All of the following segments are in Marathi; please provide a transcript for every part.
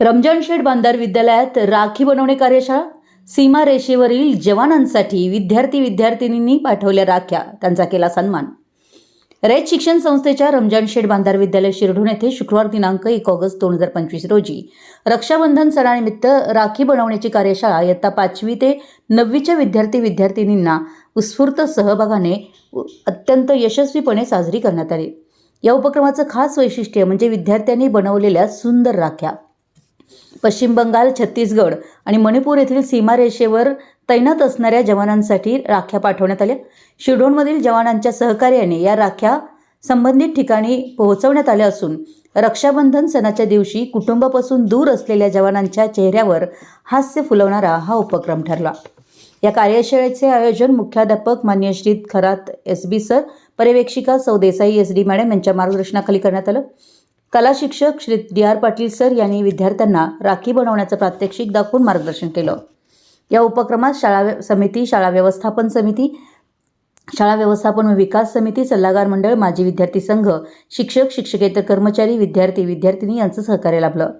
रमजान शेठ बांधार विद्यालयात राखी बनवणे कार्यशाळा सीमारेषेवरील जवानांसाठी विद्यार्थी विद्यार्थिनींनी पाठवल्या राख्या त्यांचा केला सन्मान. रयत शिक्षण संस्थेच्या रमजान शेठ बांधार विद्यालय शिरढोण येथे शुक्रवार दिनांक एक ऑगस्ट दोन हजार पंचवीस रोजी रक्षाबंधन सणानिमित्त राखी बनवण्याची कार्यशाळा इयत्ता पाचवी ते नववीच्या विद्यार्थी विद्यार्थिनींना उत्स्फूर्त सहभागाने अत्यंत यशस्वीपणे साजरी करण्यात आली. या उपक्रमाचं खास वैशिष्ट्य म्हणजे विद्यार्थ्यांनी बनवलेल्या सुंदर राख्या. पश्चिम बंगाल छत्तीसगड आणि मणिपूर येथील सीमारेषेवर तैनात असणाऱ्या जवानांसाठी राख्या पाठवण्यात आल्या. शिडोनमधील जवानांच्या सहकार्याने या राख्या संबंधित ठिकाणी पोहोचवण्यात आल्या असून रक्षाबंधन सणाच्या दिवशी कुटुंबापासून दूर असलेल्या जवानांच्या चेहऱ्यावर हास्य फुलवणारा हा उपक्रम ठरला. या कार्यशाळेचे आयोजन मुख्याध्यापक मान्य Shri Kharat S B sir पर्यवेक्षिका सौ देसाई एस डी मॅडम यांच्या मार्गदर्शनाखाली करण्यात आलं. कला शिक्षक Shri D R Patil sir यांनी विद्यार्थ्यांना राखी बनवण्याचं प्रात्यक्षिक दाखवून मार्गदर्शन केलं. या उपक्रमात शाळा समिती शाळा व्यवस्थापन समिती शाळा व्यवस्थापन व विकास समिती सल्लागार मंडळ माजी विद्यार्थी संघ शिक्षक शिक्षकेतर कर्मचारी विद्यार्थी विद्यार्थिनी यांचं सहकार्य लाभलं.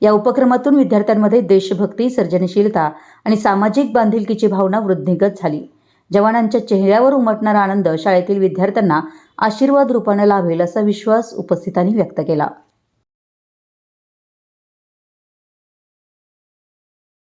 या उपक्रमातून विद्यार्थ्यांमध्ये देशभक्ती सर्जनशीलता आणि सामाजिक बांधिलकीची भावना वृद्धिंगत झाली. जवानांच्या चेहऱ्यावर उमटणारा आनंद शाळेतील विद्यार्थ्यांना आशीर्वाद रूपाने लाभेल असा विश्वास उपस्थितांनी व्यक्त केला.